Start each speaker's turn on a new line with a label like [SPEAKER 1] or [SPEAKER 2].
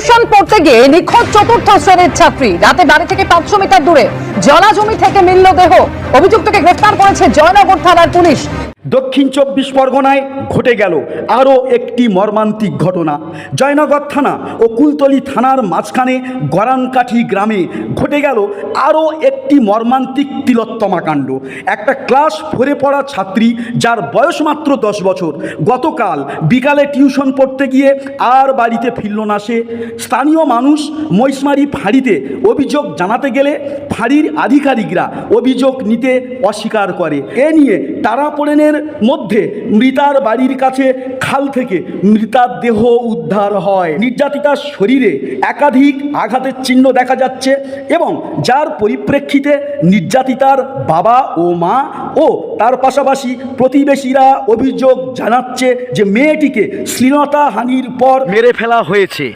[SPEAKER 1] Tuition পড়তে গিয়ে নিখোঁজ চতুর্থ শ্রেণির ছাত্রী। রাতে বাড়ি থেকে পাঁচশো মিটার দূরে জলা জমি থেকে মিলল দেহ। অভিযুক্তকে গ্রেফতার করেছে জয়নগর থানার পুলিশ।
[SPEAKER 2] দক্ষিণ চব্বিশ পরগনায় ঘটে গেল আরও একটি মর্মান্তিক ঘটনা। জয়নগর থানা ও কুলতলি থানার মাঝখানে গরানকাঠি গ্রামে ঘটে গেল আরও একটি মর্মান্তিক তিলোত্তমা কাণ্ড। একটা ক্লাস ফোরে পড়া ছাত্রী যার বয়স মাত্র দশ বছর। গতকাল বিকালে টিউশন পড়তে গিয়ে আর বাড়িতে ফিরল না সে। স্থানীয় মানুষ মৈশমারি ফাঁড়িতে অভিযোগ জানাতে গেলে ফাঁড়ির আধিকারিকরা অভিযোগ নিতে অস্বীকার করে। এ নিয়ে টারাপোড়েনের মধ্যে মৃতার বাড়ির কাছে খাল থেকে মৃতার দেহ উদ্ধার হয়। নির্যাতিতার শরীরে একাধিক আঘাতের চিহ্ন দেখা যাচ্ছে এবং যার পরিপ্রেক্ষিতে নির্যাতিতার বাবা ও মা ও তার পাশাপাশি প্রতিবেশীরা অভিযোগ জানাচ্ছে যে মেয়েটিকে শ্লীলতা হানির পর মেরে ফেলা হয়েছে।